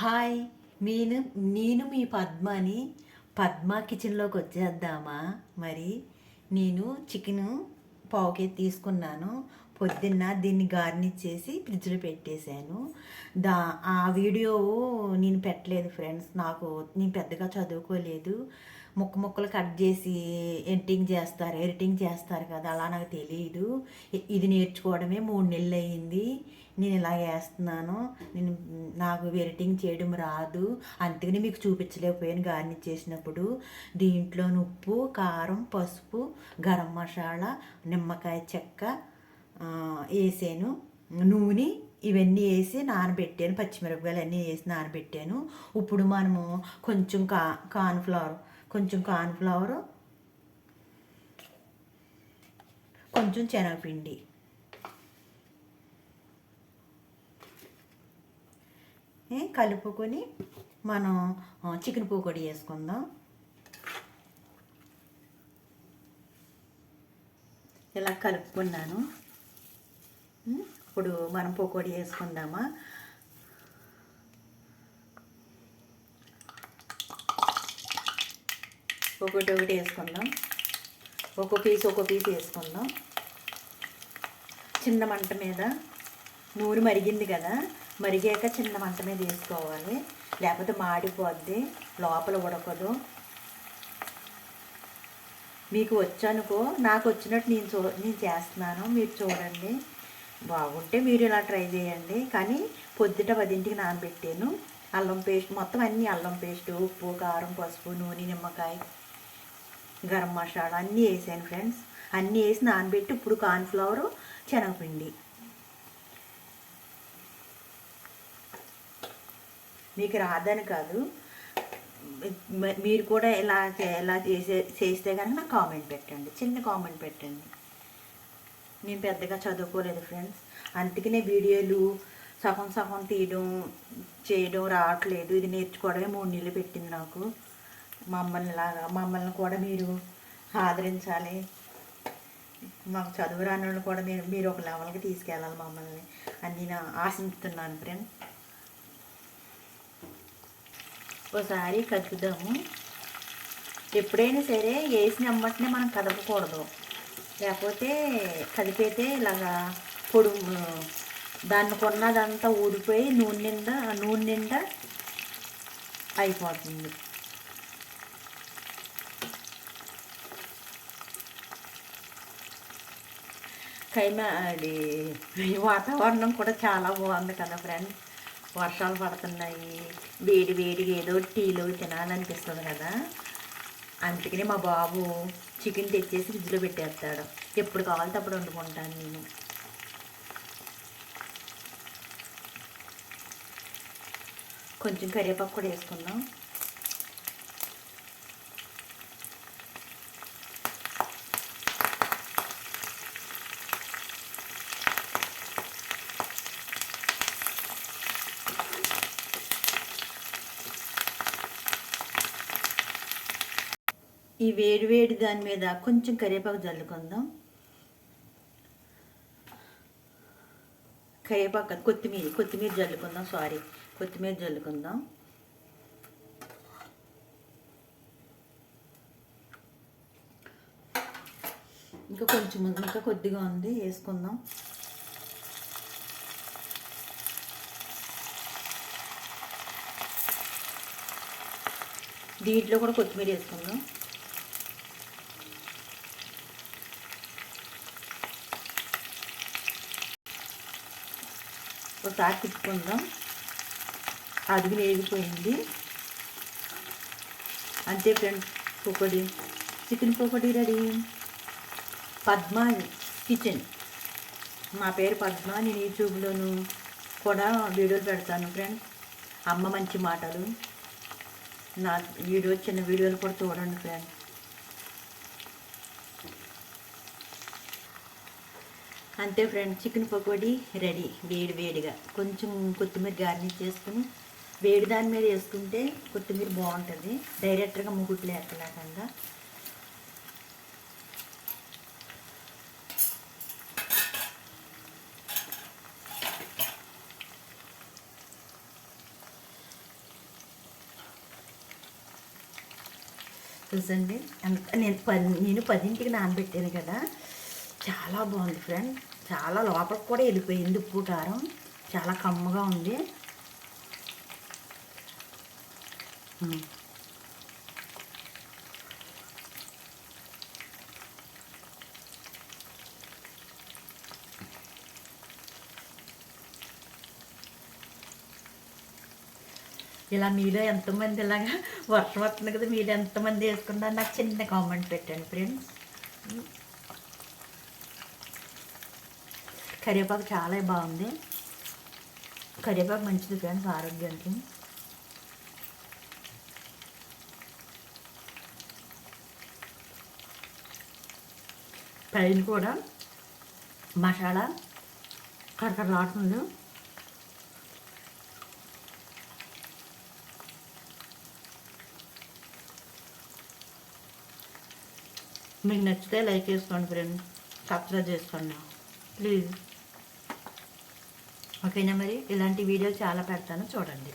Hi నేను నేను మీ పద్మని పద్మ కిచెన్లోకి వచ్చేద్దామా? మరి నేను చికెను పావుకే తీసుకున్నాను. పొద్దున్న దీన్ని గార్నిష్ చేసి ఫ్రిడ్జ్లో పెట్టేశాను. దా ఆ వీడియో నేను పెట్టలేదు ఫ్రెండ్స్. నాకు నేను పెద్దగా చదువుకోలేదు. ముక్క ముక్కలు కట్ చేసి ఎడిటింగ్ చేస్తారు ఎడిటింగ్ చేస్తారు కదా అలా నాకు తెలియదు ఇది నేర్చుకోవడమే మూడు నెలలు అయ్యింది నేను ఇలా వేస్తున్నాను నేను నాకు ఎడిటింగ్ చేయడం రాదు. అందుకని మీకు చూపించలేకపోయాను గార్నిష్ చేసినప్పుడు. దీంట్లో ఉప్పు కారం పసుపు గరం మసాలా నిమ్మకాయ చెక్క వేసాను. నూనె ఇవన్నీ వేసి నానబెట్టాను. పచ్చిమిరపకాయలు అన్నీ వేసి నానబెట్టాను. ఇప్పుడు మనము కొంచెం కా కార్న్ఫ్లవర్ కొంచెం కార్న్ఫ్లవర్ కొంచెం శనగపిండి. కలుపుకొని మనం చికెన్ పకోడీ వేసుకుందాం ఇలా కలుపుకున్నాను. ఇప్పుడు మనం పకోడీ వేసుకుందామా ఒకటి ఒకటి వేసుకుందాం. ఒక్కో పీస్ ఒక్కో పీస్ వేసుకుందాం. చిన్న మంట మీద నూనె మరిగింది కదా మరిగాక చిన్న మంట మీద వేసుకోవాలి. లేకపోతే మాడిపోద్ది లోపల ఉడకదు. మీకు వచ్చానుకో నాకు వచ్చినట్టు నేను చూ నేను చేస్తున్నాను మీరు చూడండి. బాగుంటే మీరు ఇలా ట్రై చేయండి. కానీ పొద్దుట పదింటికి నానబెట్టాను. అల్లం పేస్ట్ మొత్తం అన్నీ అల్లం పేస్ట్ ఉప్పు కారం పసుపు నూనె నిమ్మకాయ. గరం మసాలా అన్నీ వేసాను ఫ్రెండ్స్. అన్నీ వేసి నానబెట్టి ఇప్పుడు కార్న్ఫ్లవరు శనగపిండి. మీకు రాదని కాదు. మీరు కూడా ఎలా చే- ఎలా చేసే చేస్తే కనుక నాకు కామెంట్ పెట్టండి. చిన్న కామెంట్ పెట్టండి. నేను పెద్దగా చదువుకోలేదు ఫ్రెండ్స్. అందుకనే వీడియోలు సగం సగం తీయడం చేయడం రావట్లేదు. ఇది నేర్చుకోవడమే మూడు నెలలు పెట్టింది నాకు. మమ్మల్ని లాగా మమ్మల్ని కూడా మీరు ఆదరించాలి. మాకు చదువు రాని కూడా మీరు మీరు ఒక లెవెల్కి తీసుకెళ్ళాలి మమ్మల్ని అని నేను ఆశిస్తున్నాను ఫ్రెండ్. ఒకసారి కలుపుదాము ఎప్పుడైనా సరే వేసిన అమ్మటనే మనం కదపకూడదు. లేకపోతే కదిపైతే ఇలాగా పొడు దాన్ని కొన్నదంతా ఊడిపోయి నూనె నిండా నూనె నిండా అయిపోతుంది. కైమ అది ఈ వాతావరణం కూడా చాలా బాగుంది కదా ఫ్రెండ్స్ వర్షాలు పడుతున్నాయి. వేడి వేడిగా ఏదో టీలో తినాలనిపిస్తుంది కదా. అందుకని మా బాబు చికెన్ తెచ్చేసి ఫ్రిడ్జ్లో పెట్టేస్తాడు. ఎప్పుడు కావాలంటే అప్పుడు వండుకుంటాను నేను. కొంచెం కరివేపాకు కూడా వేసుకుందాం. ఈ వేడి వేడి దాని మీద కొంచెం కరివేపాకు జల్లుకుందాం కరివేపాకు కొత్తిమీర కొత్తిమీర జల్లుకుందాం సారీ కొత్తిమీర జల్లుకుందాం ఇంకా కొంచెం ఇంకా కొద్దిగా ఉంది వేసుకుందాం. దీంట్లో కూడా కొత్తిమీర వేసుకుందాం. ఒకసారి తిప్పుకుందాం అడుగు వేగిపోయింది అంతే friends pakodi. Chicken pakodi ready. Padma kitchen. మా పేరు పద్మ నేను యూట్యూబ్లోను కూడా వీడియోలు పెడతాను ఫ్రెండ్స్ అమ్మ మంచి మాటలు. నా వీడియో చిన్న వీడియోలు కూడా చూడండి ఫ్రెండ్స్ అంతే ఫ్రెండ్ చికెన్ పకోడీ రెడీ వేడి వేడిగా. కొంచెం కొత్తిమీర గార్నిష్ చేసుకుని వేడి దాని మీద వేసుకుంటే కొత్తిమీర బాగుంటుంది. డైరెక్ట్గా ముగ్గుట్లు ఎక్కలేకుండా చూసండి. అంత నేను పది నేను పదింటికి నానబెట్టాను కదా. చాలా బాగుంది ఫ్రెండ్ చాలా లోపలికి కూడా వెళ్ళిపోయింది ఉప్పు కారం చాలా కమ్మగా ఉంది. ఇలా మీలో ఎంతమంది ఇలాగా వర్షం వస్తుంది కదా మీరు ఎంతమంది వేసుకున్నారు నాకు చిన్న కామెంట్ పెట్టండి ఫ్రెండ్స్ కరివేపాకు చాలా బాగుంది. కరివేపాకు మంచిది ఫ్రెండ్స్ ఆరోగ్యానికి. పైన కూడా మసాలా కరకరలాడుతుంది. మీకు నచ్చితే లైక్ చేసుకోండి ఫ్రెండ్ సబ్స్క్రైబ్ చేసుకోండి. ప్లీజ్. ఓకేనా మరి? ఇలాంటి వీడియోలు చాలా పెడతాను. చూడండి.